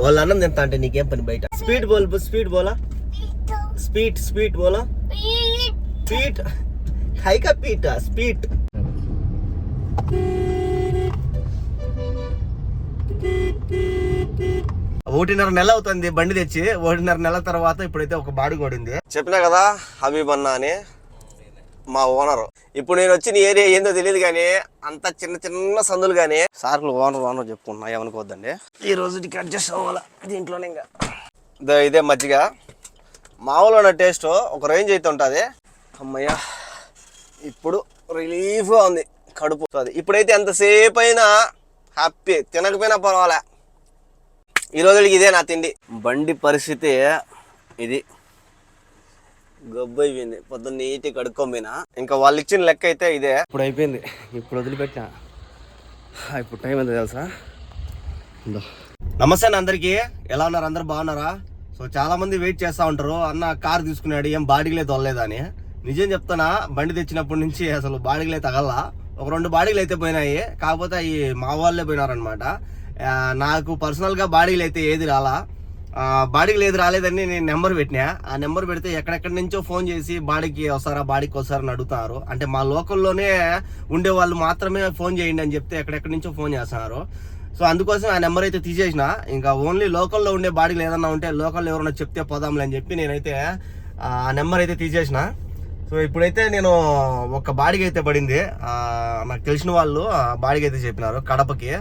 వాళ్ళ అన్నం తింటా అంటే నీకేం పని బయట? స్పీడ్ బోల్ స్పీడ్ బోలా? స్పీడ్ స్పీడ్ బోలా? స్పీడ్ హైకా పీట్ స్పీడ్ ఒకటిన్నర నెల అవుతుంది బండి తెచ్చి ఒకటిన్నర నెల తర్వాత ఇప్పుడైతే ఒక బాడీ కొడింది. చెప్పినా కదా హబీబ్ అన్న అని మా ఓనర్. ఇప్పుడు నేను వచ్చిన ఏరియా ఏందో తెలియదు కానీ అంత చిన్న చిన్న సందులు కానీ. సార్లు ఓనర్ ఓనర్ చెప్పుకుంటున్నా ఏమనుకోవద్దండి. ఈ రోజుకి అడ్జస్ట్ అవ్వాలా? దీంట్లోనే ఇంకా. ఇదో మజ్జిగ. మామూలు ఉన్న టేస్ట్ ఒక రేంజ్ అయితే ఉంటుంది. అమ్మయ్య ఇప్పుడు రిలీఫ్గా ఉంది కడుపు అది ఇప్పుడైతే ఎంతసేపు అయినా హ్యాపీ తినకపోయినా పర్వాలే. ఈ రోజుకి ఇదే నా తిండి. బండి పరిస్థితి ఇది. గబ్బు అయిపోయింది పొద్దున్న నీటి కడుక్కోపోయినా ఇంకా వాళ్ళు ఇచ్చిన లెక్క అయితే ఇదే. ఇప్పుడు అయిపోయింది. ఇప్పుడు వదిలిపెట్టా ఇప్పుడు టైం ఎంత తెలుసా. నమస్తే అందరికీ. ఎలా ఉన్నారు? అందరు బాగున్నారా? సో చాలా మంది వెయిట్ చేస్తా ఉంటారు. అన్న కార్ తీసుకున్నాడు. ఏం బాడీలే తొలలేదని నిజం చెప్తానా బండి తెచ్చినప్పటి నుంచి అసలు బాడీలే తగల్లా. ఒక రెండు బాడీలు అయితే పోయినాయి. కాకపోతే అవి మా వాళ్ళే పోయినారనమాట నాకు పర్సనల్గా బాడీలు అయితే ఏది రాలా. బాడీకి లేదు రాలేదని నేను నెంబర్ పెట్టినా. ఆ నెంబర్ పెడితే ఎక్కడెక్కడి నుంచో ఫోన్ చేసి బాడీకి వస్తారా బాడీకి వస్తారని అడుగుతున్నారు అంటే మా లోకల్లోనే ఉండే వాళ్ళు మాత్రమే ఫోన్ చేయండి అని చెప్తే ఎక్కడెక్కడి నుంచో ఫోన్ చేస్తున్నారు. సో అందుకోసం ఆ నెంబర్ అయితే తీసేసిన. ఇంకా ఓన్లీ లోకల్లో ఉండే బాడీలు ఏదన్నా ఉంటే లోకల్లో ఎవరైనా చెప్తే పోదాంలే అని చెప్పి నేనైతే ఆ నెంబర్ అయితే తీసేసిన. సో ఇప్పుడైతే నేను ఒక బాడీకి అయితే పడింది. నాకు తెలిసిన వాళ్ళు ఆ బాడీకి అయితే చెప్పినారు కడపకి.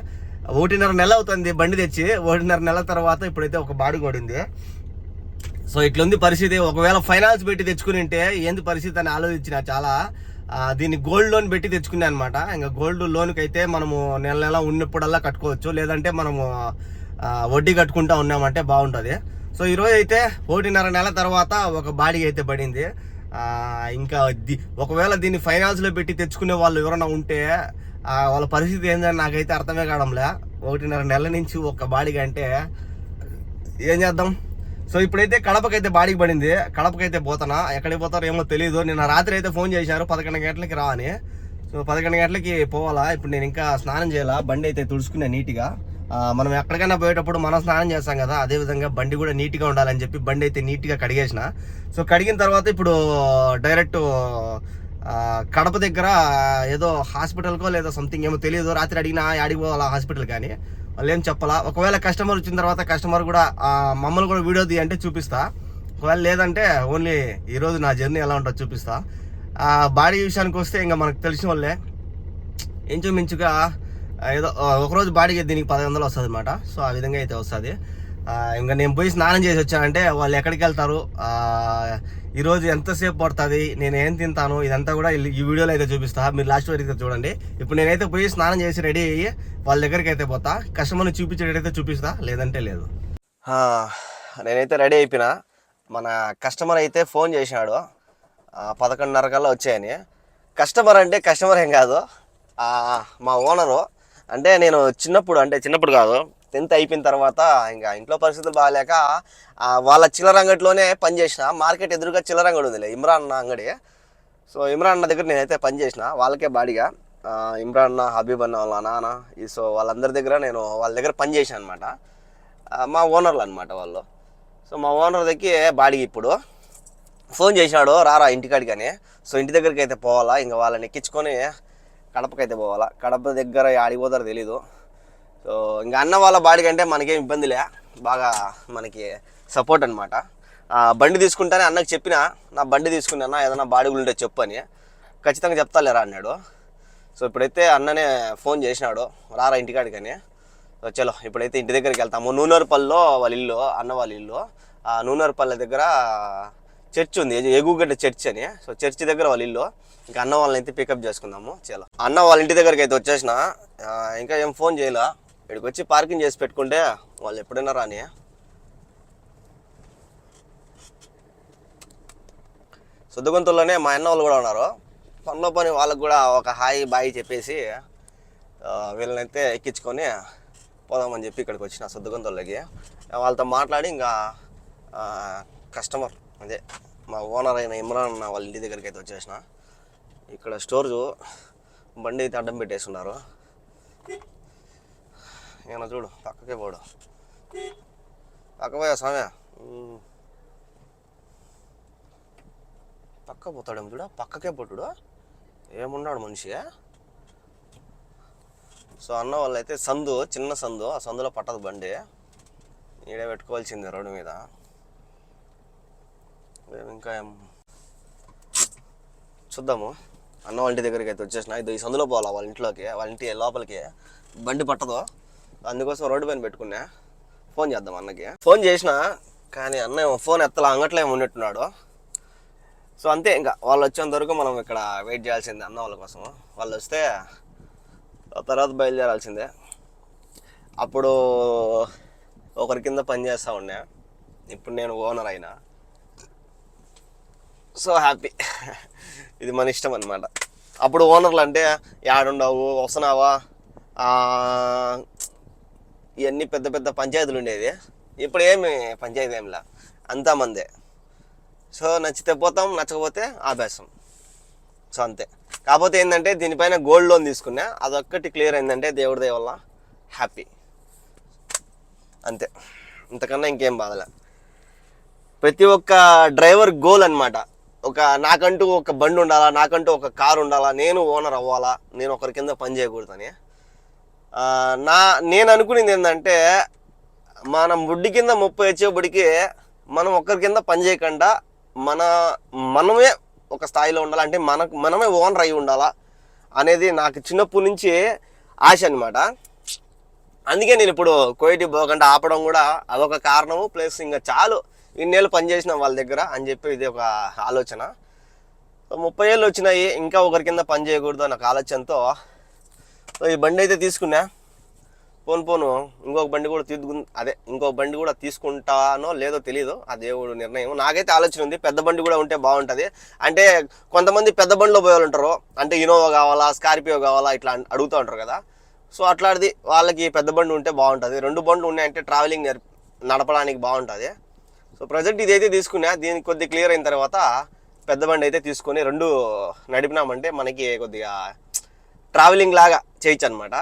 ఒకటిన్నర నెల అవుతుంది బండి తెచ్చి ఒకటిన్నర నెల తర్వాత ఇప్పుడైతే ఒక బాడీ కొడింది సో ఇట్లుంది పరిస్థితి. ఒకవేళ ఫైనాన్స్ పెట్టి తెచ్చుకుని ఉంటే ఏంది పరిస్థితి అని ఆలోచించిన చాలా దీన్ని గోల్డ్ లోన్ పెట్టి తెచ్చుకున్నా అనమాట ఇంకా గోల్డ్ లోన్కి అయితే మనము నెల నెల ఉన్నప్పుడల్లా కట్టుకోవచ్చు. లేదంటే మనము వడ్డీ కట్టుకుంటా ఉన్నామంటే బాగుంటుంది. సో ఈరోజు అయితే ఒకటిన్నర నెల తర్వాత ఒక బాడీ అయితే పడింది. ఇంకా ఒకవేళ దీన్ని ఫైనాన్స్లో పెట్టి తెచ్చుకునే వాళ్ళు ఎవరైనా ఉంటే వాళ్ళ పరిస్థితి ఏందని నాకైతే అర్థమే కావడంలే. ఒకటిన్నర నెల నుంచి ఒక బాడీ అంటే ఏం చేద్దాం? సో ఇప్పుడైతే కడపకైతే బాడీకి పడింది. కడపకైతే పోతానా ఎక్కడికి పోతారో ఏమో తెలియదు నిన్న రాత్రి అయితే ఫోన్ చేశారు. పదకొండు గంటలకి రా అని. సో పదకొండు గంటలకి పోవాలా? ఇప్పుడు నేను ఇంకా స్నానం చేయాలా? బండి అయితే తుడుచుకున్నా నీట్గా. మనం ఎక్కడికైనా పోయేటప్పుడు మనం స్నానం చేస్తాం కదా. అదే విధంగా బండి కూడా నీట్గా ఉండాలని చెప్పి బండి అయితే నీట్గా కడిగేసిన. సో కడిగిన తర్వాత ఇప్పుడు డైరెక్ట్ కడప దగ్గర ఏదో హాస్పిటల్కో లేదో సంథింగ్ ఏమో తెలియదు. రాత్రి అడిగినా ఆడికి పోవాలా హాస్పిటల్? కానీ వాళ్ళు ఏం చెప్పాలా. ఒకవేళ కస్టమర్ వచ్చిన తర్వాత కస్టమర్ కూడా మమ్మల్ని కూడా వీడియో తీ అంటే చూపిస్తా. ఒకవేళ లేదంటే ఓన్లీ ఈరోజు నా జర్నీ ఎలా ఉంటుందో చూపిస్తా. బాడీ విషయానికి వస్తే ఇంకా మనకు తెలిసిన వాళ్ళే. ఇంచుమించుగా ఏదో ఒకరోజు బాడీకి దీనికి పది వందలు వస్తుంది అనమాట సో ఆ విధంగా అయితే వస్తుంది. ఇంకా నేను పోయి స్నానం చేసి వచ్చానంటే వాళ్ళు ఎక్కడికి వెళ్తారు? ఈరోజు ఎంతసేపు పడుతుంది? నేను ఏం తింటాను? ఇదంతా కూడా ఈ- ఈ వీడియోలో అయితే చూపిస్తా. మీరు లాస్ట్ వరకు అయితే చూడండి. ఇప్పుడు నేనైతే పోయి స్నానం చేసి రెడీ అయ్యి వాళ్ళ దగ్గరికి అయితే పోతా. కస్టమర్ని చూపించేటైతే చూపిస్తా. లేదంటే లేదు. నేనైతే రెడీ అయిపోయినా. మన కస్టమర్ అయితే ఫోన్ చేసినాడు. పదకొండున్నర కల్లా వచ్చాయని. కస్టమర్ అంటే కస్టమర్ ఏం కాదు. మా ఓనరు. అంటే నేను చిన్నప్పుడు అంటే చిన్నప్పుడు కాదు. టెన్త్ అయిపోయిన తర్వాత ఇంకా ఇంట్లో పరిస్థితులు బాగాలేక వాళ్ళ చిల్లర అంగడిలోనే పనిచేసిన మార్కెట్ ఎదురుగా చిల్లర అంగడి ఉందిలే ఇమ్రాన్ అన్న అంగడి. సో ఇమ్రాన్ అన్న దగ్గర నేనైతే పనిచేసిన వాళ్ళకే బాడీగా. ఇమ్రాన్ అన్న హబీబ్ అన్న వాళ్ళ నాన్న ఈ సో వాళ్ళందరి దగ్గర నేను వాళ్ళ దగ్గర పనిచేసాను అనమాట మా ఓనర్లు అనమాట వాళ్ళు. సో మా ఓనర్ దగ్గర బాడీగా ఇప్పుడు. ఫోన్ చేసినాడు రారా ఇంటికాడికని. సో ఇంటి దగ్గరికి అయితే పోవాలా ఇంకా వాళ్ళని ఎక్కించుకొని కడపకైతే పోవాలా. కడప దగ్గర ఆడిపోతారో తెలీదు. సో ఇంకా అన్న వాళ్ళ బాడీ కంటే మనకేం ఇబ్బంది లే. బాగా మనకి సపోర్ట్ అనమాట బండి తీసుకుంటానే అన్నకు చెప్పిన నా బండి తీసుకున్నా ఏదైనా బాడీ ఉంటే చెప్పు అని. ఖచ్చితంగా చెప్తాలేరా అన్నాడు. సో ఇప్పుడైతే అన్ననే ఫోన్ చేసినాడు రారా ఇంటికాడికని సో చలో ఇప్పుడైతే ఇంటి దగ్గరికి వెళ్తాము. నూనెరపల్లిలో వాళ్ళ ఇల్లు అన్న వాళ్ళ ఇల్లు. ఆ నూనెరపల్లి దగ్గర చర్చ్ ఉంది ఎగుగడ్డ చర్చ్ అని. సో చర్చ్ దగ్గర వాళ్ళ ఇల్లు. ఇంకా అన్న వాళ్ళని అయితే పికప్ చేసుకుందాము చలో. అన్న వాళ్ళ ఇంటి దగ్గరికి అయితే వచ్చేసిన ఇంకా ఏం ఫోన్ చేయలే. ఇక్కడికి వచ్చి పార్కింగ్ చేసి పెట్టుకుంటే వాళ్ళు ఎప్పుడైనా రాని. సుద్దగుంతుల్లోనే మా అన్న వాళ్ళు కూడా ఉన్నారు. పనిలో పని వాళ్ళకు కూడా ఒక హాయ్ బాయ్ చెప్పేసి వీళ్ళనైతే ఎక్కించుకొని పోదామని చెప్పి ఇక్కడికి వచ్చిన సుద్దగుంతుల్లోకి. వాళ్ళతో మాట్లాడి ఇంకా కస్టమర్ అదే మా ఓనర్ అయిన ఇమ్రాన్ అన్న వాళ్ళ ఇంటి దగ్గరికి అయితే వచ్చేసిన. ఇక్కడ స్టోర్ బండి అయితే అడ్డం పెట్టేస్తున్నారు నేను చూడు పక్కకే పోడు. పక్క పోయా స్వామి? పక్క పోతాడేమో చూడ పక్కకే పొట్టుడు ఏమున్నాడు మనిషి సో అన్న వాళ్ళైతే సందు చిన్న సందు ఆ సందులో పట్టదు బండి. ఈడే పెట్టుకోవాల్సిందే రోడ్డు మీద. ఇంకా చూద్దాము. అన్న వాళ్ళ ఇంటి దగ్గరికి అయితే వచ్చేసిన. ఇది ఈ సందులో పోవాలా వాళ్ళ ఇంట్లోకి వాళ్ళ ఇంటి లోపలికి. బండి పట్టదు. అందుకోసం రోడ్డు పైన పెట్టుకున్నా. ఫోన్ చేద్దాం అన్నకి. ఫోన్ చేసిన కానీ అన్న ఏమో ఫోన్ ఎత్తలా అంగట్లో ఏమో ఉన్నట్టున్నాడు. సో అంతే ఇంకా. వాళ్ళు వచ్చేంత వరకు మనం ఇక్కడ వెయిట్ చేయాల్సిందే అన్న వాళ్ళ కోసం వాళ్ళు వస్తే ఆ తర్వాత బయలుదేరాల్సిందే. అప్పుడు ఒకరి కింద పని చేస్తూ ఉన్నా ఇప్పుడు నేను ఓనర్ అయినా. So happy. ఇది మన ఇష్టం అనమాట అప్పుడు ఓనర్లు అంటే యాడుండవు? వస్తున్నావా? ఇవన్నీ పెద్ద పెద్ద పంచాయతీలు ఉండేది. ఇప్పుడు ఏమి పంచాయతీ ఏంలా అంతా మందే. సో నచ్చితే పోతాం నచ్చకపోతే ఆభ్యాసం సో అంతే. కాకపోతే ఏంటంటే దీనిపైన గోల్డ్ లోన్ తీసుకున్నా అదొక్కటి క్లియర్ అయిందంటే దేవుడి దయ వల్ల హ్యాపీ. అంతే. ఇంతకన్నా ఇంకేం బాధలే. ప్రతి ఒక్క డ్రైవర్ గోల్ అనమాట ఒక నాకంటూ ఒక బండి ఉండాలా నాకంటూ ఒక కారు ఉండాలా నేను ఓనర్ అవ్వాలా నేను ఒకరి కింద పని చేయకూడదని. నా నేను అనుకునేది ఏంటంటే మనం బుడ్డి కింద ముప్పై వచ్చేబడికి మనం ఒకరి కింద పని చేయకుండా మన మనమే ఒక స్థాయిలో ఉండాలి అంటే మనకు మనమే ఓనర్ అయి ఉండాలా అనేది నాకు చిన్నప్పటి నుంచి ఆశ అనమాట అందుకే నేను ఇప్పుడు కోయిటి పోకుండా ఆపడం కూడా అదొక కారణము. ప్లస్ ఇంకా చాలు ఇన్నేళ్ళు పనిచేసిన వాళ్ళ దగ్గర అని చెప్పి ఇది ఒక ఆలోచన. ముప్పై ఏళ్ళు వచ్చినాయి ఇంకా ఒకరి కింద పని చేయకూడదు అన్న ఆలోచనతో సో ఈ బండి అయితే తీసుకున్నా. పోను పోను. ఇంకొక బండి కూడా తీసుకు అదే ఇంకొక బండి కూడా తీసుకుంటానో లేదో తెలియదు ఆ దేవుడు నిర్ణయం. నాకైతే ఆలోచన ఉంది. పెద్ద బండి కూడా ఉంటే బాగుంటుంది. అంటే కొంతమంది పెద్ద బండిలో పోయే ఉంటారు అంటే ఇనోవా కావాలా స్కార్పియో కావాలా ఇట్లా అడుగుతూ ఉంటారు కదా. సో అట్లాంటిది వాళ్ళకి పెద్ద బండి ఉంటే బాగుంటుంది. రెండు బండ్లు ఉన్నాయంటే ట్రావెలింగ్ నేర్ప నడపడానికి బాగుంటుంది. సో ప్రజెంట్ ఇదైతే తీసుకున్నా. దీనికి కొద్ది క్లియర్ అయిన తర్వాత పెద్ద బండి అయితే తీసుకొని రెండు నడిపినామంటే మనకి కొద్దిగా ట్రావెలింగ్ లాగా చేయొచ్చు అనమాట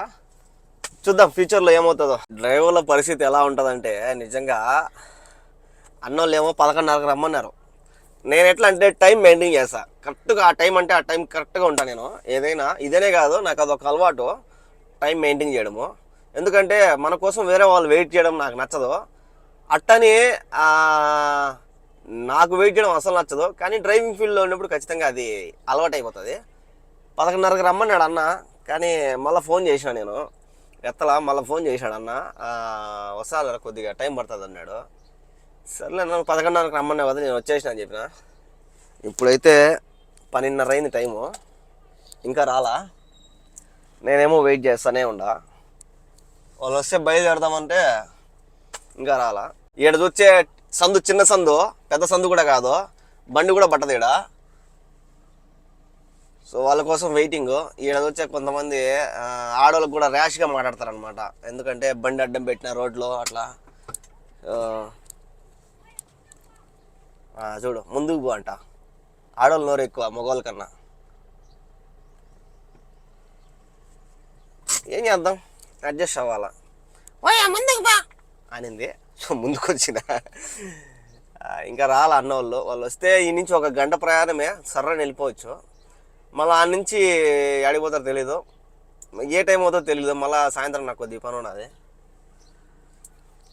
చూద్దాం ఫ్యూచర్లో ఏమవుతుందో. డ్రైవర్ల పరిస్థితి ఎలా ఉంటుందంటే నిజంగా అన్నోళ్ళు ఏమో పదకొండున్నరకు రమ్మన్నారు. నేను ఎట్లా అంటే టైం మెయింటైన్ చేస్తా. కరెక్ట్గా ఆ టైం అంటే ఆ టైం కరెక్ట్గా ఉంటాను నేను. ఏదైనా ఇదేనే కాదు నాకు అదొక అలవాటు టైం మెయింటైన్ చేయడము. ఎందుకంటే మన కోసం వేరే వాళ్ళు వెయిట్ చేయడం నాకు నచ్చదు. అట్టని నాకు వెయిట్ చేయడం అసలు నచ్చదు. కానీ డ్రైవింగ్ ఫీల్డ్లో ఉన్నప్పుడు ఖచ్చితంగా అది అలవాటు అయిపోతుంది పదకొండున్నరకు రమ్మన్నాడు అన్న. కానీ మళ్ళీ ఫోన్ చేసినా నేను. ఎత్తలా మళ్ళీ ఫోన్ చేశాడు అన్న. వస్తాను కొద్దిగా? టైం పడుతుంది అన్నాడు. సర్లే నన్ను పదకొండున్నరకు రమ్మన్నా కదా నేను వచ్చేసిన అని చెప్పిన. ఇప్పుడైతే పన్నెండున్నర అయింది టైము. ఇంకా రాలా? నేనేమో వెయిట్ చేస్తానే ఉండా. వాళ్ళు వస్తే బయలుదేరదామంటే ఇంకా రాలా. ఈడ చూచే సందు చిన్న సందు పెద్ద సందు కూడా కాదు. బండి కూడా పట్టదు ఈడ సో వాళ్ళ కోసం వెయిటింగ్ ఈడ వచ్చే కొంతమంది ఆడవాళ్ళకి కూడా ర్యాష్గా మాట్లాడతారనమాట ఎందుకంటే బండి అడ్డం పెట్టిన రోడ్లో అట్లా. చూడు ముందుకు పో అంట. ఆడవాళ్ళు నోరు ఎక్కువ మగవాళ్ళ కన్నా. ఏం చేద్దాం? అడ్జస్ట్ అవ్వాలా? ఓయ్ ముందుకు బా అనింది. సో ముందుకు వచ్చిన. ఇంకా రాలా అన్నవాళ్ళు వాళ్ళు వస్తే ఈ నుంచి ఒక గంట ప్రయాణమే సర్రని వెళ్ళిపోవచ్చు. మళ్ళీ ఆ నుంచి ఆడిపోతారో తెలీదు. ఏ టైం అవుతుందో తెలీదు. మళ్ళీ సాయంత్రం నాకు కొద్ది పని ఉన్నది.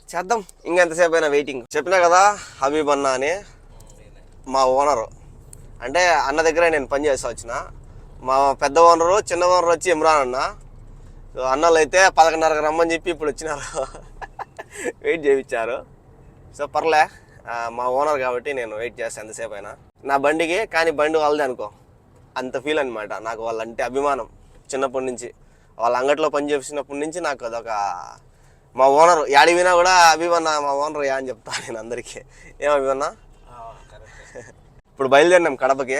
చేద్దాం. ఇంకెంతసేపు అయినా వెయిటింగ్ చెప్పినా కదా హబీబ్ అన్న అని మా ఓనరు అంటే అన్న దగ్గరే నేను పని చేస్తా వచ్చిన. మా పెద్ద ఓనరు చిన్న ఓనర్ వచ్చి ఇమ్రాన్ అన్న. సో అన్నలు అయితే పదకొండున్నరకు రమ్మని చెప్పి ఇప్పుడు వచ్చినారు. వెయిట్ చేయించారు. సో పర్లే. మా ఓనర్ కాబట్టి నేను వెయిట్ చేస్తాను ఎంతసేపు అయినా. నా బండికి కానీ బండి వాళ్ళదే అనుకో. అంత ఫీల్ అనమాట నాకు వాళ్ళంటే అభిమానం. చిన్నప్పటి నుంచి. వాళ్ళ అంగట్లో పని చేసినప్పటి నుంచి నాకు అదొక మా ఓనర్. యాడి వినా కూడా అభిమన్న మా ఓనర్ యా అని చెప్తాను నేను అందరికీ. ఏం అభిమన్నా ఇప్పుడు బయలుదేరినాం కడపకి.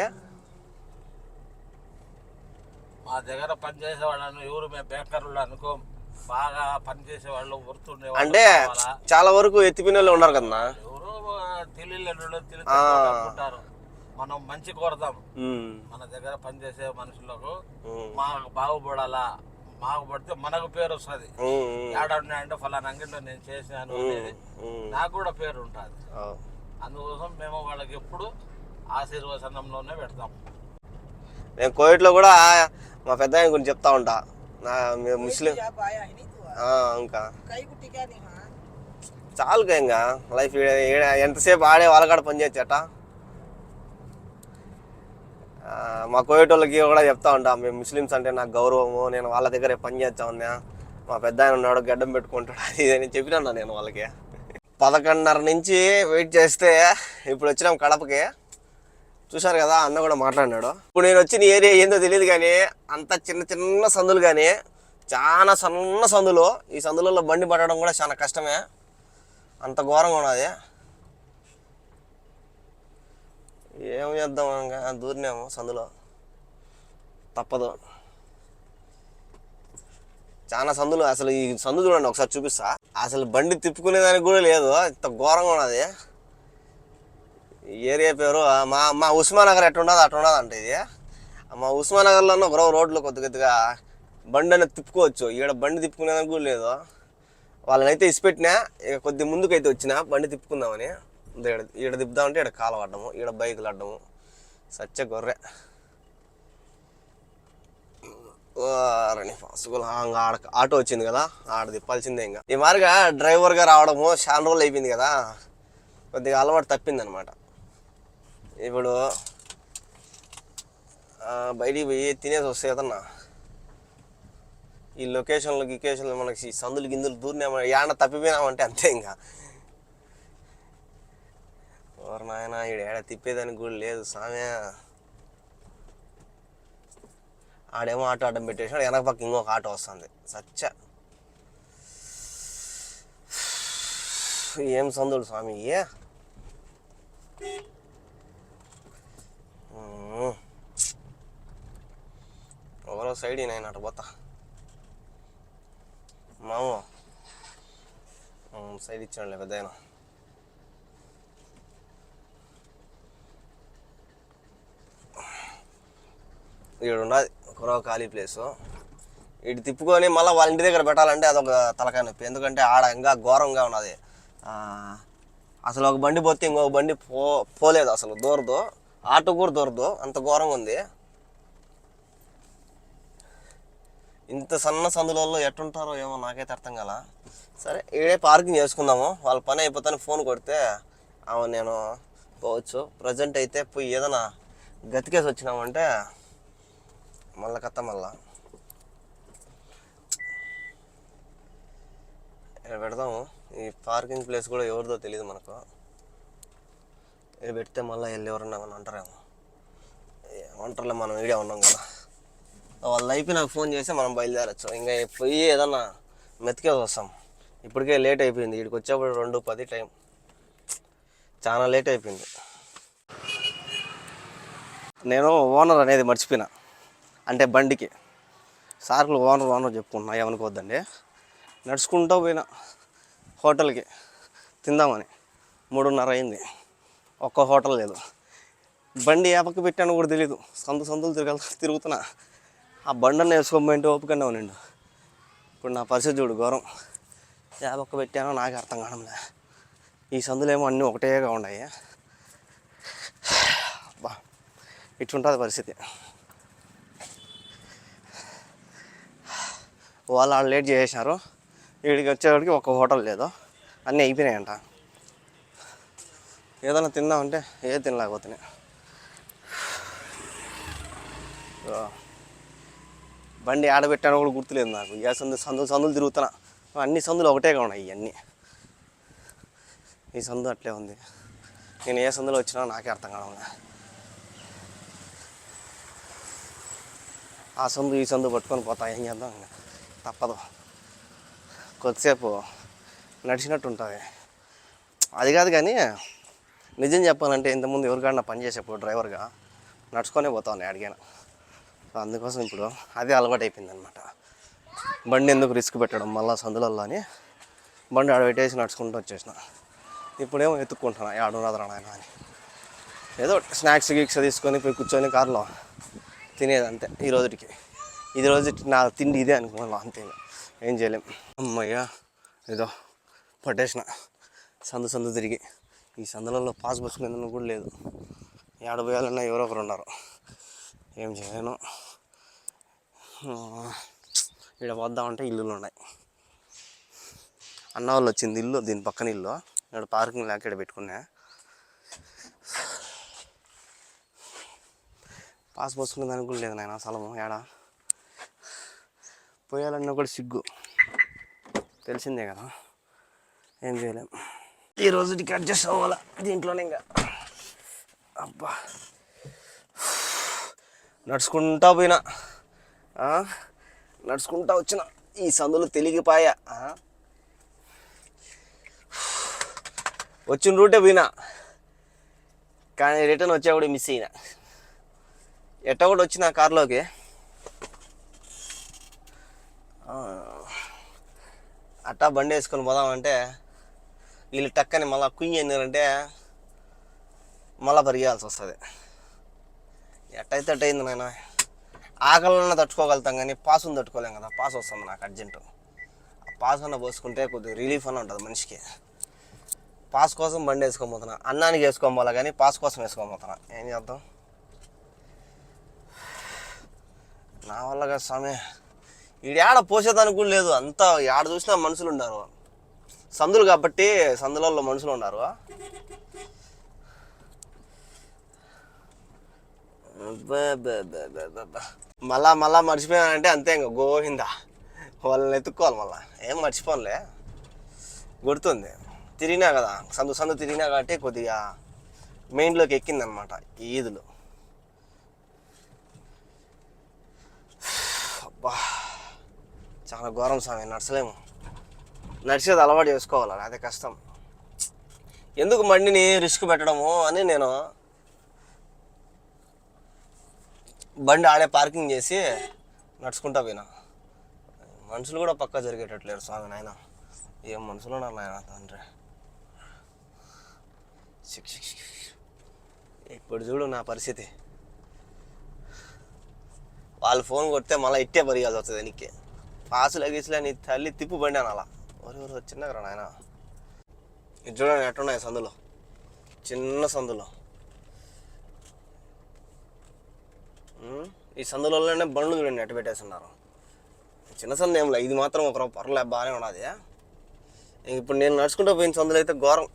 మా దగ్గర పనిచేసే వాళ్ళను ఎవరు మేము బేకర్లు అనుకో బాగా పనిచేసే వాళ్ళు గుర్తుండే అంటే చాలా వరకు ఎత్తిపిన వాళ్ళు ఉన్నారు ఎవరు తెలియలేని ఆ. మనం మంచి కోరదాం ఉమ్, మన దగ్గర పనిచేసే మనుషులకు మాకు బాగుపడాలా? మాకు పడితే మనకు పేరు వస్తుంది. ఉమ్, ఉమ్, ఏడాడున్నా అంటే ఫలానా అంగట్లో నేను చేసినాను అనేది. నాకు కూడా పేరు ఉంటుంది. అందుకోసం మేము వాళ్ళకి ఎప్పుడు ఆశీర్వచనంలోనే పెడతాం. నేను కోవిడ్లో కూడా మా పెద్ద ఆయన గురించి చెప్తా ఉంటా. నా ముస్లిం ఆ, ఇంకా. చాలు ఇంకా. లైఫ్ ఎంతసేపు ఆడే వాళ్ళకాడ పని చేయొచ్చట మా కోయటోళ్ళకి కూడా చెప్తా ఉంటాం మేము ముస్లిమ్స్ అంటే నాకు గౌరవము నేను వాళ్ళ దగ్గరే పని చేస్తా ఉన్నా మా పెద్ద ఆయన ఉన్నాడు గడ్డం పెట్టుకుంటాడు అది ఇది అని చెప్పినా నేను వాళ్ళకి. పదకొండున్నర నుంచి వెయిట్ చేస్తే ఇప్పుడు వచ్చినాం కడపకి. చూశారు కదా అన్న కూడా మాట్లాడినాడు. ఇప్పుడు నేను వచ్చిన ఏరియా ఏందో తెలియదు కానీ అంత చిన్న చిన్న సందులు కానీ చాలా సన్న సందులు ఈ సందులలో బండి పట్టడం కూడా చాలా కష్టమే. అంత ఘోరంగా ఉన్నది. ఏం చేద్దాం ఇంకా? దూరినాము సందులో. తప్పదు. చాలా సందులు. అసలు ఈ సందు చూడండి ఒకసారి చూపిస్తా. అసలు బండి తిప్పుకునేదానికి కూడా లేదు. ఇంత ఘోరంగా ఉన్నది. ఈ ఏరియా పేరు మా మా ఉస్మానగర్ ఎట్టుండదు అట్టుండదు అంటే ఇది. మా ఉస్మానగర్లోనూ ఒక రోడ్లు కొద్ది కొద్దిగా బండి అనేది తిప్పుకోవచ్చు. ఈడ బండి తిప్పుకునేదానికి కూడా లేదు. వాళ్ళనైతే ఇసిపెట్టినా ఇక కొద్ది ముందుకైతే వచ్చిన బండి తిప్పుకుందామని. ఈడ ఈడ దిప్పుదామంటే ఈడ కాలు పడ్డము ఈడ బైకులు అడ్డము. సచ్చ గొర్రె. వారని పసుగులు ఇంకా ఆడ ఆటో వచ్చింది కదా ఆడ తిప్పాల్సిందే ఇంకా. ఈ మారిగా డ్రైవర్గా రావడము చాలా రోజులు అయిపోయింది కదా. కొద్దిగా అలవాటు తప్పిందనమాట. ఇప్పుడు బయటికి పోయి తినేసి వస్తే కదన్నా. ఈ లొకేషన్లు గికేషన్లు మనకి సందులు గిందులు దూరినామా? యాడ తప్పిపోయినామంటే అంతే ఇంకా. ఎవరు నాయన ఈడ ఏడ తిప్పేదానికి కూడా లేదు సామే. ఆడేమో ఆటో అడ్డం పెట్టేసాడు వెనక పక్క ఇంకొక ఆటో వస్తుంది. సచ్చ. ఏం సందుడు స్వామి ఏ ఎవరో సైడ్ నేను అటు పోతా. మామూ. సైడ్ ఇచ్చాడులే పెద్ద ఆయన ఇక్కడ ఉన్నది ఒక ఖాళీ ప్లేసు. ఇటు తిప్పుకొని మళ్ళీ వాళ్ళ ఇంటి దగ్గర పెట్టాలంటే అదొక తలకాయ నొప్పి. ఎందుకంటే ఆడ ఇంకా ఘోరంగా ఉన్నది. అసలు ఒక బండి పోతే ఇంకొక బండి పో పోలేదు అసలు దూరదు. ఆటో కూడా దూరదు. అంత ఘోరంగా ఉంది. ఇంత సన్న సందులలో ఎట్టుంటారో ఏమో నాకైతే అర్థం కాల. సరే ఈడే పార్కింగ్ చేసుకుందాము. వాళ్ళ పని అయిపోతాను ఫోన్ కొడితే అవును నేను పోవచ్చు. ప్రజెంట్ అయితే పోయి ఏదైనా గతికేసి వచ్చినామంటే మళ్ళా కత్త మళ్ళా. ఇక్కడ పెడదాము ఈ పార్కింగ్ ప్లేస్ కూడా ఎవరిదో తెలియదు మనకు. ఇక్కడ పెడితే మళ్ళీ వెళ్ళి ఎవరన్నా ఏమన్నా అంటారేమో. ఒంటరిలో మనం ఈడే ఉన్నాం కదా. వాళ్ళ అయిపోయి నాకు ఫోన్ చేస్తే మనం బయలుదేరచ్చు. ఇంకా పోయి ఏదన్నా మెతికేసి వస్తాం. ఇప్పటికే లేట్ అయిపోయింది. ఇక్కడికి వచ్చేప్పుడు రెండు పది టైం. చాలా లేట్ అయిపోయింది. నేను ఓనర్ అనేది మర్చిపోయినా. అంటే బండికి. సార్లు ఓనర్ ఓనర్ చెప్పుకున్నా ఏమనుకోవద్దండి. నడుచుకుంటూ పోయినా హోటల్కి తిందామని మూడున్నర అయింది. ఒక్క హోటల్ లేదు. బండి ఏపక్క పెట్టాను పెట్టానో కూడా తెలియదు సందు సందులు తిరగల తిరుగుతున్నా. ఆ బండని వేసుకోమంటే ఓపికనే ఉండు ఇప్పుడు నా పరిస్థితి చూడు ఘోరం. ఏపక్క పెట్టానో నాకు అర్థం కావడంలే. ఈ సందులేమో అన్నీ ఒకటేగా ఉన్నాయి. బా ఇట్లుంటుంది పరిస్థితి. వాళ్ళు వాళ్ళు లేట్ చేసేసినారు. ఇక్కడికి వచ్చేవాడికి ఒక హోటల్ లేదు. అన్నీ అయిపోయినాయంట. ఏదైనా తిందామంటే ఏ తినలేకపోతున్నాయి. బండి ఆడబెట్టాను కూడా గుర్తులేదు నాకు. ఏ సందు సందులు సందులు తిరుగుతున్నా. అన్ని సందులు ఒకటేగా ఉన్నాయి ఇవన్నీ ఈ సందు అట్లే ఉంది. నేను ఏ సందులో వచ్చినా నాకే అర్థం కావడం ఆ సందు ఈ సందు పట్టుకొని పోతా. ఏం చేద్దాం ఇంకా? తప్పదు. కొద్దిసేపు నడిచినట్టు ఉంటుంది అది కాదు కానీ నిజం చెప్పాలంటే ఇంతకుముందు ఎవరికైనా పని చేసేప్పుడు డ్రైవర్గా నడుచుకొనే పోతాను అడిగాను. సో అందుకోసం ఇప్పుడు అదే అలవాటు అయిపోయింది అనమాట బండి ఎందుకు రిస్క్ పెట్టడం మళ్ళీ సందులలో అని బండి ఆడ పెట్టేసి నడుచుకుంటూ వచ్చేసిన. ఇప్పుడేమో ఎత్తుక్కుంటున్నా ఆడున్నదరా నాయన అని. ఏదో స్నాక్స్ గీక్స్ తీసుకొని పోయి కూర్చొని కార్లో తినేది అంతే ఈ రోజుకి ఇది రోజు నా తిండి ఇదే అనుకున్నాను అంతే ఏం చేయలేం. అమ్మయ్యా ఏదో పట్టేసిన. సందు సందు తిరిగి. ఈ సందులలో పాస్ బస్సుకునేందుకు కూడా లేదు. ఏడ పోయాలన్నా ఎవరో ఒకరు ఉన్నారు. ఏం చేయను ఇక్కడ వద్దామంటే ఇల్లులు ఉన్నాయి. అన్న వాళ్ళు వచ్చింది ఇల్లు దీని పక్కన ఇల్లు. ఇక్కడ పార్కింగ్ లేక ఇక్కడ పెట్టుకున్నా. పాస్ పోసుకునే దానికి కూడా లేదు నాయన స్థలము ఏడ పోయాలన్నా కూడా సిగ్గు. తెలిసిందే కదా. ఏం చేయలేం. ఈ రోజుకి అడ్జస్ట్ అవ్వాలా? దీంట్లోనే ఇంకా. అబ్బా. నడుచుకుంటా పోయినా. నడుచుకుంటా వచ్చిన. ఈ సందులు తెలిగిపాయా వచ్చిన రూటే పోయినా. కానీ రిటర్న్ వచ్చేవాడు మిస్ అయినా. ఎట్ట కూడా వచ్చిన కార్లోకి. అట్టా బండి వేసుకొని పోదామంటే వీళ్ళు టక్కని మళ్ళీ కుయ్యి అన్నారంటే మళ్ళీ పరిగేయాల్సి వస్తుంది. ఎట్టయితే అట్టయింది నాయన. ఆకలన్నా తట్టుకోగలుగుతాం కానీ పాసును తట్టుకోలేం కదా. పాస్ వస్తుంది నాకు అర్జెంటు. ఆ పాస్ అన్న పోసుకుంటే కొద్దిగా రిలీఫ్ అన్న ఉంటుంది మనిషికి. పాస్ కోసం బండి వేసుకోబోతున్నా అన్నానికి వేసుకోబోలా కానీ పాస్ కోసం వేసుకోబోతున్నా ఏం చేద్దాం? నా వల్ల కదా స్వామి. ఈడేడ పోసేదానికి కూడా లేదు. అంతా ఏడ చూసినా మనుషులు ఉన్నారు సందులు కాబట్టి సందులలో మనుషులు ఉన్నారు మళ్ళా మళ్ళా మర్చిపోయానంటే అంతే ఇంకా గోవిందా. వాళ్ళని ఎత్తుక్కోవాలి మళ్ళా. ఏం మర్చిపోనులే. గుర్తుంది. తిరిగినా కదా. సందు సందు తిరిగినా కాబట్టి కొద్దిగా మెయిన్లోకి ఎక్కిందనమాట ఈ ఈదులు. అబ్బా. చాలా ఘోరం స్వామి నడచలేము నడిచేది అలవాటు చేసుకోవాలి? అదే కష్టం. ఎందుకు బండిని రిస్క్ పెట్టడము అని నేను బండి ఆడే పార్కింగ్ చేసి నడుచుకుంటా పోయినా. మనుషులు కూడా పక్కా జరిగేటట్లేరు స్వామి నాయన. ఏం మనుషులు ఉన్నారు నాయన తండ్రి? ఇప్పుడు చూడు నా పరిస్థితి. వాళ్ళు ఫోన్ కొడితే మళ్ళీ ఇట్టే పరిగాల్సి వస్తుంది వెనక్కి. పాసులు గీసులే నీ తల్లి తిప్పు బండి అనాల ఒరి ఒరి చిన్నగా నాయన. ఇది చూడండి ఎట్టున్నాయి సందులో. చిన్న సందులో. ఈ సందులలోనే బండ్లు చూడండి ఎట్టు పెట్టేస్తున్నారు. చిన్న సందు ఏం ఇది మాత్రం ఒక పర్లే బాగానే ఉన్నది. ఇప్పుడు నేను నడుచుకుంటూ పోయిన సందులు అయితే ఘోరం.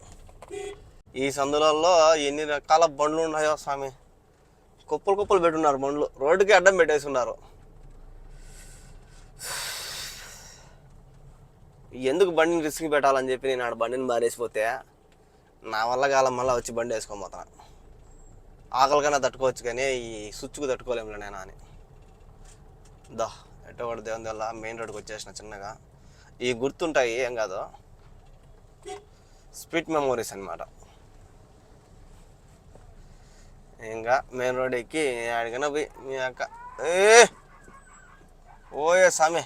ఈ సందులలో ఎన్ని రకాల బండ్లు ఉన్నాయో స్వామి. కుప్పలు కుప్పలు పెట్టున్నారు బండ్లు. రోడ్డుకి అడ్డం పెట్టేసి ఉన్నారు ఎందుకు బండిని రిస్క్ పెట్టాలని చెప్పి నేను ఆడ బండిని మారేసిపోతే నా వల్ల కాలం మళ్ళీ వచ్చి బండి వేసుకోబోతున్నా. పోతాను ఆకలికైనా తట్టుకోవచ్చు కానీ ఈ స్విచ్కు తట్టుకోలేములే నేను అని. దా ఎట్టో ఒకటి దేవుని వల్ల మెయిన్ రోడ్కి వచ్చేసిన చిన్నగా. ఈ గుర్తుంటాయి ఏం కాదు. స్పీడ్ మెమోరీస్ అన్నమాట. ఇంకా మెయిన్ రోడ్ ఎక్కి ఆడికైనా పోయి మీ అక్క. ఏ! ఓయే సామే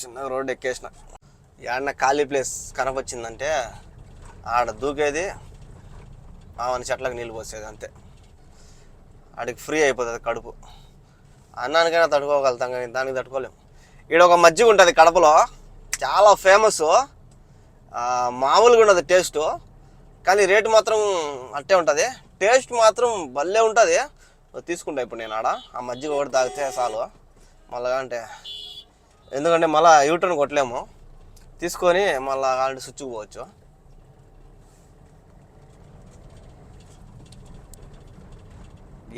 చిన్న రోడ్డు ఎక్కేసిన. ఏడన్న ఖాళీ ప్లేస్ కనపచ్చిందంటే ఆడ దూకేది ఆమెను చెట్లకు నీళ్ళు పోసేది అంతే. ఆడికి ఫ్రీ అయిపోతుంది కడుపు. అన్నానికైనా తట్టుకోగలుగుతాం కానీ దానికి తట్టుకోలేము ఈడ ఒక మజ్జిగ ఉంటుంది కడపలో చాలా ఫేమస్. మామూలుగా ఉండదు టేస్ట్. కానీ రేటు మాత్రం అట్టే ఉంటుంది. టేస్ట్ మాత్రం భలే ఉంటుంది. తీసుకుంటా ఇప్పుడు నేను ఆడ. ఆ మజ్జిగ ఒకటి తాగితే చాలు. మళ్ళా అంటే ఎందుకంటే మళ్ళీ యూటర్న్ కొట్టలేము. తీసుకొని మళ్ళీ అలాంటి స్విచ్కి పోవచ్చు.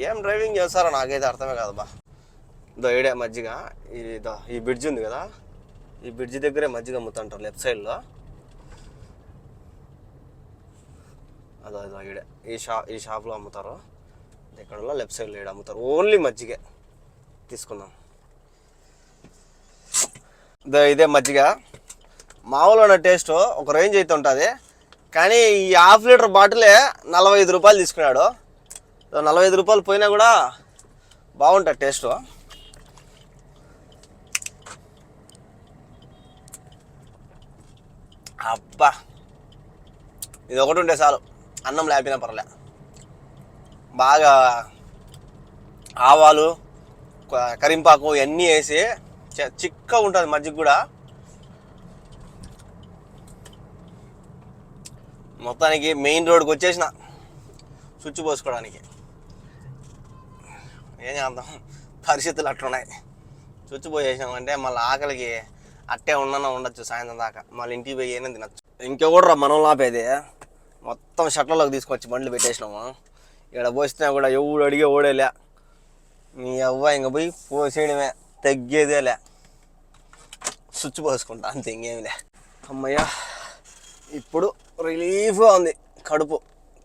ఏం డ్రైవింగ్ చేస్తారో నాకైతే అర్థమే కాదు బా. ఇదో ఈడే మజ్జిగ. ఇదో ఈ బ్రిడ్జ్ ఉంది కదా. ఈ బ్రిడ్జ్ దగ్గరే మజ్జిగ అమ్ముతుంటారు లెఫ్ట్ సైడ్లో అదో అదో ఈడే. ఈ షా ఈ షాప్లో అమ్ముతారు. ఇక్కడ లెఫ్ట్ సైడ్లో ఈడ అమ్ముతారు. ఓన్లీ మజ్జిగే. తీసుకుందాం. ఇదే మజ్జిగ. మామూలు ఉన్న టేస్ట్ ఒక రేంజ్ అయితే ఉంటుంది. కానీ ఈ హాఫ్ లీటర్ బాటిలే నలభై ఐదు రూపాయలు తీసుకున్నాడు. నలభై ఐదు రూపాయలు పోయినా కూడా బాగుంటుంది టేస్ట్ అబ్బా! ఇది ఒకటి ఉంటే చాలు. అన్నం లేపినా పర్లే. బాగా ఆవాలు కరింపాకు ఇవన్నీ వేసి చిక్క చిక్కగా ఉంటుంది మజ్జిగ కూడా. మొత్తానికి మెయిన్ రోడ్కి వచ్చేసిన. స్విచ్ పోసుకోవడానికి. ఏం చేద్దాం? పరిస్థితులు అట్లున్నాయి. స్విచ్ పోసేసామంటే మళ్ళీ ఆకలికి అట్టే ఉండన ఉండొచ్చు సాయంత్రం దాకా. మళ్ళీ ఇంటికి పోయి ఏమైనా తినచ్చు. ఇంకెవడు రా మనం లాపేది మొత్తం షట్లలోకి తీసుకొచ్చి బండ్లు పెట్టేసినాము. ఇక్కడ పోసినా కూడా ఎవడు అడిగే ఓడేలే మీ అవ్వ ఇంక పోయి పోసేయడమే. తగ్గేదేలే స్విచ్ పోసుకుంటా అంతే ఇంకేమిలే అమ్మయ్యా ఇప్పుడు రిలీఫ్గా ఉంది కడుపు.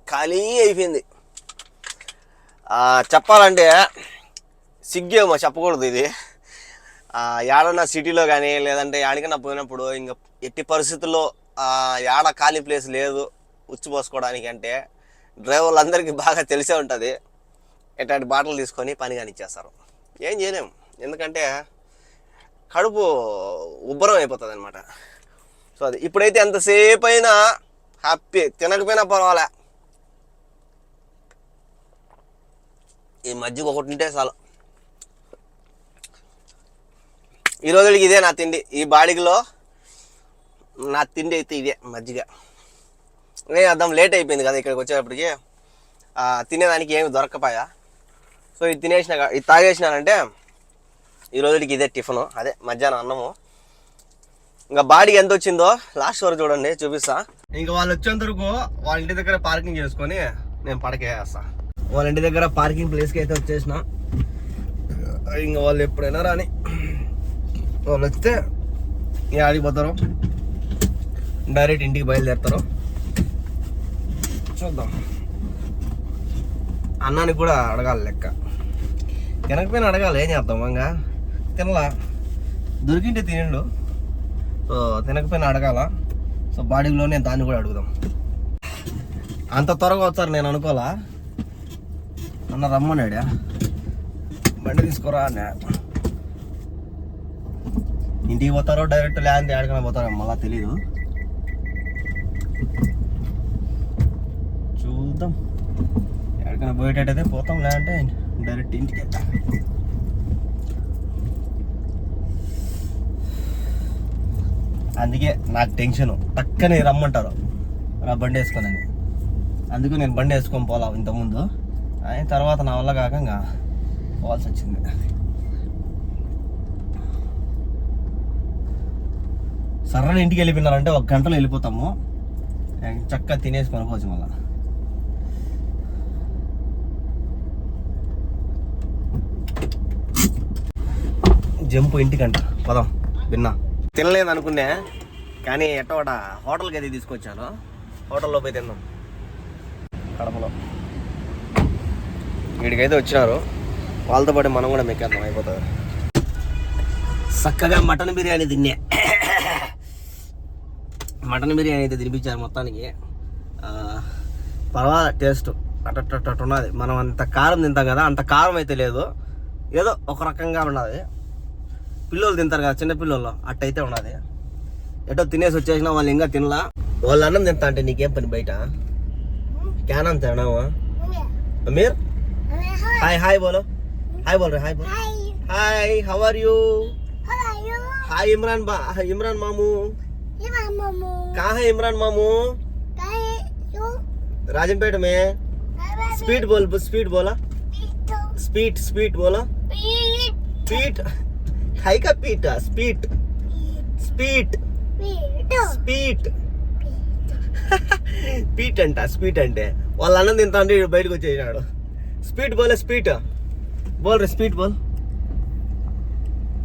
ఖాళీ అయిపోయింది. చెప్పాలంటే సిగ్గేమో చెప్పకూడదు ఇది. ఏడన్నా సిటీలో కానీ లేదంటే ఏడికన్నా పోయినప్పుడు ఇంకా ఎట్టి పరిస్థితుల్లో ఏడ ఖాళీ ప్లేస్ లేదు ఉచ్చి పోసుకోవడానికి అంటే డ్రైవర్లందరికీ బాగా తెలిసే ఉంటుంది. ఎట్లాంటి బాటలు తీసుకొని పని కానిచ్చేస్తారు. ఏం చేయలేము ఎందుకంటే కడుపు ఉబ్బరం అయిపోతుంది అనమాట సో అది ఇప్పుడైతే ఎంతసేపు అయినా హ్యాపీ తినకపోయినా పర్వాలే. ఈ మజ్జిగ ఒకటి ఉంటే చాలు. ఈ రోజులకి ఇదే నా తిండి. ఈ బాడీలో నా తిండి అయితే ఇదే మజ్జిగ. నేను అర్థం లేట్ అయిపోయింది కదా ఇక్కడికి వచ్చేటప్పటికి. తినేదానికి ఏమి దొరకపాయా? సో ఇది తినేసిన ఇది తాగేసినానంటే ఈ రోజుకి ఇదే టిఫను. అదే మధ్యాహ్నం అన్నము. ఇంకా బాడీ ఎంత వచ్చిందో లాస్ట్ వరకు చూడండి చూపిస్తా. ఇంకా వాళ్ళు వచ్చేంత వరకు వాళ్ళ ఇంటి దగ్గర పార్కింగ్ చేసుకొని నేను పడకేస్తా వాళ్ళ ఇంటి దగ్గర పార్కింగ్ ప్లేస్కి అయితే వచ్చేసిన. ఇంకా వాళ్ళు ఎప్పుడైనా రాని. వాళ్ళు వస్తే ఇక ఆడిపోతారు డైరెక్ట్ ఇంటికి బయలుదేరుతారు. చూద్దాం. అన్నానికి కూడా అడగాలి లెక్క. వెనకపోయినా అడగాలి ఏం చేద్దాం ఇంకా తినలా. దొరికింటే తినండు. సో తినకపోయినా అడగాల. సో బాడీలోనే దాన్ని కూడా అడుగుదాం. అంత త్వరగా వస్తారు నేను అనుకోలా. అన్న రమ్మన్నాడా? బండి తీసుకోరా అన్న. ఇంటికి పోతారో డైరెక్ట్ ల్యాండ్ ఆడకనే పోతారో మళ్ళా తెలీదు. చూద్దాం. ఎక్కడికైనా పోయేటట్టయితే పోతాం లేదంటే డైరెక్ట్ ఇంటికి అందుకే నాకు టెన్షన్. టక్కనే రమ్మంటారు. రా బండి వేసుకోనని అందుకు నేను బండి వేసుకొని పోలా ఇంతకుముందు. అయిన తర్వాత నా వల్ల కాక ఇంకా పోవాల్సి వచ్చింది. సర్రని ఇంటికి వెళ్ళిపోయినారంటే ఒక గంటలో వెళ్ళిపోతాము. చక్కగా తినేసి కొనుక్కోవచ్చు మళ్ళా. జంపు ఇంటికంట. పదం. విన్నా. తినలేదు అనుకున్నా కానీ ఎట్టోట హోటల్కి అయితే తీసుకొచ్చాను. హోటల్లో పోయి తిన్నాం కడపలో. వీడికైతే వచ్చినారు. వాళ్ళతో పాటు మనం కూడా మెక్కేద్దాం అయిపోతుంది. చక్కగా మటన్ బిర్యానీ తిన్నే. మటన్ బిర్యానీ అయితే తినిపించారు మొత్తానికి. పర్వాలేదు టేస్ట్ అట్ట ఉన్నది మనం అంత కారం తింటాం కదా అంత కారం అయితే లేదు. ఏదో ఒక రకంగా ఉన్నది. పిల్లలు తింటారు కదా చిన్న పిల్లలు అట్టయితే ఉన్నది ఎటో తినేసి వచ్చేసినా వాళ్ళు ఇంకా తినలా వాళ్ళు అన్నం తింటా అంటే నీకేం పని బయట క్యానం తినవా అమీర్ హాయ్ హాయ్ బోలో హాయ్ బోల్ రే hi boll hi how are you hi Imran బా ఇమ్రాన్ మామू कहाँ है इमरान मामू राजनपेट में स्पीड बोल स्पीड बोला स्पीड स्पीड बोला स्पीड హైక పీట స్పీట్. స్పీట్. స్పీట్. స్పీట్ అంట స్పీట్ అంటే. వాళ్ళ అన్నం తింటా అంటే బయటకు వచ్చేసినాడు. స్పీట్ బోల్ స్పీట్. బోల్ రే స్పీట్ బోల్.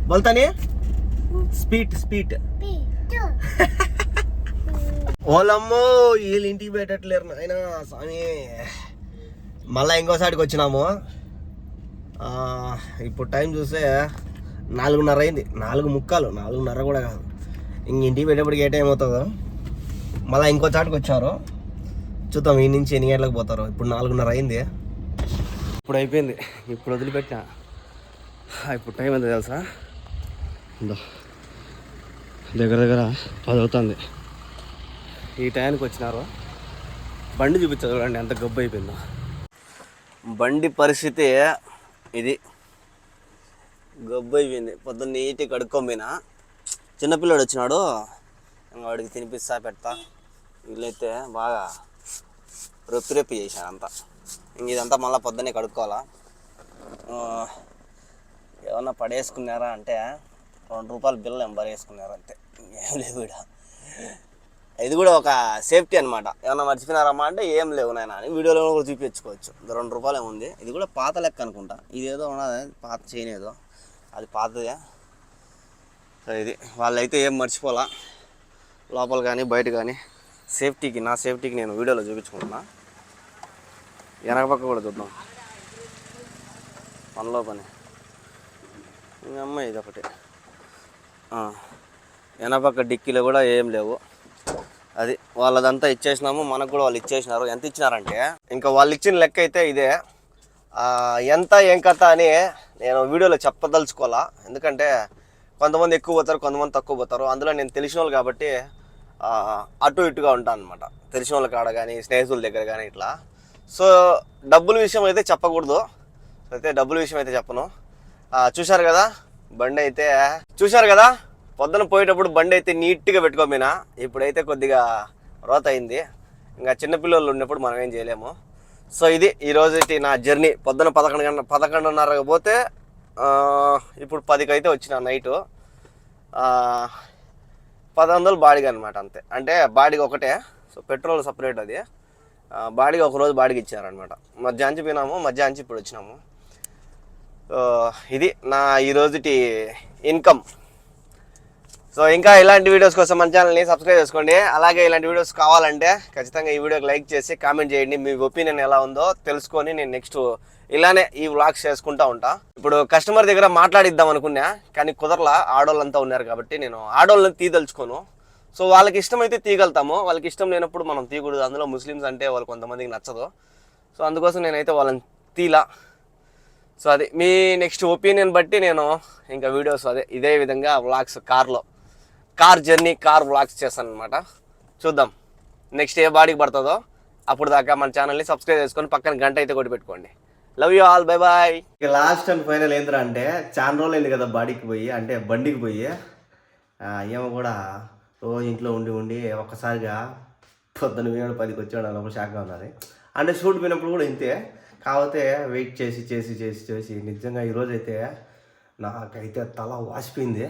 బోల్తానే? స్పీట్ స్పీట్. ఓలమ్మో వీళ్ళు ఇంటికి పెట్టట్లేరు ఆయన స్వామి. మళ్ళీ ఇంకోసారికి వచ్చినాము. ఇప్పుడు టైం చూస్తే నాలుగున్నర అయింది. నాలుగు ముక్కాలు నాలుగున్నర కూడా కాదు. ఇంక ఇంటికి పెట్టేప్పటికి ఏ టైం అవుతుందో? మళ్ళీ ఇంకో చాటుకు వచ్చారు. చూద్దాం ఈ నుంచి ఎన్ని గంటలకు పోతారు. ఇప్పుడు నాలుగున్నర అయింది. ఇప్పుడు అయిపోయింది. ఇప్పుడు వదిలిపెట్టా ఇప్పుడు టైం ఎంత తెలుసా. దగ్గర దగ్గర పది అవుతుంది. ఈ టైంకి వచ్చినారు. బండి చూపించదు చూడండి ఎంత గబ్బు అయిపోయిందో. బండి పరిస్థితి ఇది. గబ్బు అయిపోయింది పొద్దున్న నీట్గా కడుక్కొమ్మిన చిన్నపిల్లాడు వచ్చినాడు. ఇంకా వాడికి తినిపిస్తా పెడతా. వీళ్ళైతే బాగా రొప్పి రొప్పి చేశాను అంతా ఇంక ఇదంతా మళ్ళీ పొద్దున్నే కడుక్కోవాలా? ఏమన్నా పడేసుకున్నారా అంటే రెండు రూపాయల బిల్లు ఎంబర్ వేసుకున్నారు అంతే. ఏం లేవు కూడా ఇది కూడా ఒక సేఫ్టీ అనమాట ఏమన్నా మర్చిపోయినారమ్మా అంటే ఏం లేవు నాయన అని వీడియోలో కూడా చూపించుకోవచ్చు. రెండు రూపాయలు ఏముంది? ఇది కూడా పాత లెక్క అనుకుంటా. ఇది ఏదో ఉన్నది పాత చేయనేదో అది పాతదే. సో ఇది. వాళ్ళైతే ఏం మర్చిపోలా. లోపల కానీ బయట కానీ సేఫ్టీకి నా సేఫ్టీకి నేను వీడియోలో చూపించుకుంటున్నా. వెనక పక్క కూడా చూద్దాం. పనిలో పని ఇంకా అమ్మాయి ఇది ఒకటి. వెనపక్క డిక్కీలో కూడా ఏం లేవు. అది వాళ్ళదంతా ఇచ్చేసినాము మనకు కూడా వాళ్ళు ఇచ్చేసినారు. ఎంత ఇచ్చినారంటే ఇంకా వాళ్ళు ఇచ్చిన లెక్క అయితే ఇదే. ఎంత ఏం కథ అని నేను వీడియోలో చెప్పదలుచుకోవాలా? ఎందుకంటే కొంతమంది ఎక్కువ పోతారు కొంతమంది తక్కువ పోతారు. అందులో నేను తెలిసిన వాళ్ళు కాబట్టి అటు ఇటుగా ఉంటాను అనమాట తెలిసిన వాళ్ళ కాడ కానీ స్నేహితుల దగ్గర కానీ ఇట్లా. సో డబ్బుల విషయం అయితే చెప్పకూడదు. అయితే డబ్బుల విషయం అయితే చెప్పను. చూశారు కదా? బండి అయితే చూశారు కదా? పొద్దున పోయేటప్పుడు బండి అయితే నీట్గా పెట్టుకోమైనా? ఇప్పుడైతే కొద్దిగా రోత అయింది ఇంకా చిన్నపిల్లలు ఉన్నప్పుడు మనం ఏం చేయలేము. సో ఇది ఈ నా జర్నీ. పొద్దున పదకొండు గంట పదకొండున్నరకు పోతే ఇప్పుడు పదికి అయితే వచ్చిన నైటు. పది వందలు బాడిగ అనమాట అంతే. అంటే బాడిగ ఒకటే. సో పెట్రోల్ సపరేట్ అది. బాడీగా బాడిగ ఒక రోజు బాడిగ ఇచ్చారనమాట మధ్యాహ్నం పోయినాము మధ్యాహ్నం ఇప్పుడు వచ్చినాము. ఇది నా ఈ రోజుటి ఇన్కమ్. సో ఇంకా ఇలాంటి వీడియోస్ కోసం మన ఛానల్ని సబ్స్క్రైబ్ చేసుకోండి. అలాగే ఇలాంటి వీడియోస్ కావాలంటే ఖచ్చితంగా ఈ వీడియోకి లైక్ చేసి కామెంట్ చేయండి. మీ ఒపీనియన్ ఎలా ఉందో తెలుసుకొని నేను నెక్స్ట్ ఇలానే ఈ వ్లాగ్స్ చేసుకుంటా ఉంటా. ఇప్పుడు కస్టమర్ దగ్గర మాట్లాడిద్దాం అనుకున్నా కానీ కుదరలా. ఆడోళ్ళంతా ఉన్నారు కాబట్టి నేను ఆడోళ్ళని తీదలుచుకోను. సో వాళ్ళకి ఇష్టమైతే తీయగలుగుతాము వాళ్ళకి ఇష్టం లేనప్పుడు మనం తీయకూడదు. అందులో ముస్లిమ్స్ అంటే వాళ్ళు కొంతమందికి నచ్చదు. సో అందుకోసం నేనైతే వాళ్ళని తీలా. సో అది మీ నెక్స్ట్ ఒపీనియన్ బట్టి నేను ఇంకా వీడియోస్ అదే ఇదే విధంగా వ్లాగ్స్ కార్లో కార్ జర్నీ కార్ వ్లాగ్స్ చేస్తాను అనమాట చూద్దాం. నెక్స్ట్ ఏ బాడీకి పడుతుందో అప్పుడు దాకా మన ఛానల్ని సబ్స్క్రైబ్ చేసుకొని పక్కన గంట అయితే కొట్టి పెట్టుకోండి love you all bye bye ఇక లాస్ట్ అండ్ ఫైనల్ ఏంద్రా అంటే చాలా రోజులు అయింది కదా బాడీకి పోయి అంటే బండికి పోయి ఏమో కూడా రోజు ఇంట్లో ఉండి ఉండి ఒక్కసారిగా పొద్దున్న పోయినాడు పదికి వచ్చాడు ఒక షాక్గా ఉన్నది. అంటే షూట్ పోయినప్పుడు కూడా ఇంతే. కాకపోతే వెయిట్ చేసి చేసి చేసి చేసి నిజంగా ఈరోజైతే అయితే నాకైతే తల వాసిపోయింది.